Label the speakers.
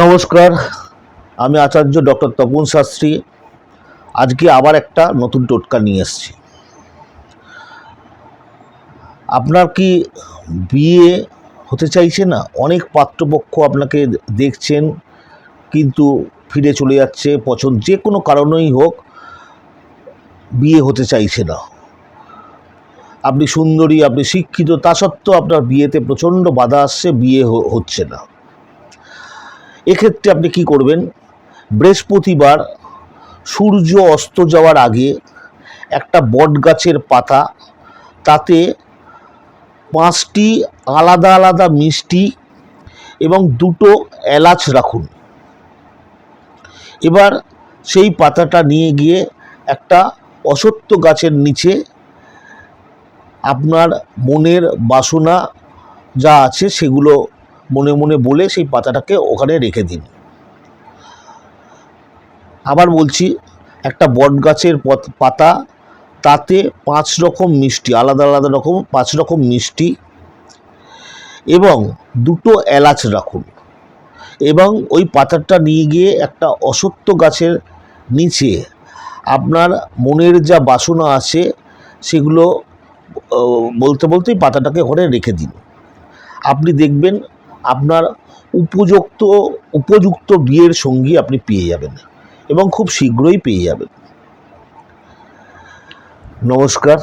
Speaker 1: নমস্কার, আমি আচার্য ডক্টর তপন শাস্ত্রী। আজকে আবার একটা নতুন টোটকা নিয়ে এসেছি। আপনার কি বিয়ে হতে চাইছে না? অনেক পাত্রপক্ষ আপনাকে দেখছেন, কিন্তু ফিরে চলে যাচ্ছে। পছন্দ যে কোনো কারণেই হোক, বিয়ে হতে চাইছে না। আপনি সুন্দরী, আপনি শিক্ষিত, তা সত্ত্বেও আপনার বিয়েতে প্রচণ্ড বাধা আসছে, বিয়ে হচ্ছে না। এক্ষেত্রে আপনি কি করবেন? বৃহস্পতিবার সূর্য অস্ত যাওয়ার আগে একটা বট গাছের পাতা, তাতে পাঁচটি আলাদা আলাদা মিষ্টি এবং দুটো এলাচ রাখুন। এবার সেই পাতাটা নিয়ে গিয়ে একটা অসত্য গাছের নিচে আপনার মনের বাসনা যা আছে সেগুলো মনে মনে বলে সেই পাতাটাকে ওখানে রেখে দিন। আবার বলছি, একটা বট গাছের পত- তাতে পাঁচ রকম মিষ্টি, আলাদা আলাদা রকম, পাঁচ রকম মিষ্টি এবং দুটো এলাচ রাখুন। এবং ওই পাতাটা নিয়ে গিয়ে একটা অসত্য গাছের নিচে আপনার মনের যা বাসনা আছে, সেগুলো বলতে বলতেই পাতাটাকে ওখানে রেখে দিন। আপনি দেখবেন আপনার উপযুক্ত উপযুক্ত বিয়ের সঙ্গী আপনি পেয়ে যাবেন। এবং খুব শীঘ্রই পেয়ে যাবেন। নমস্কার।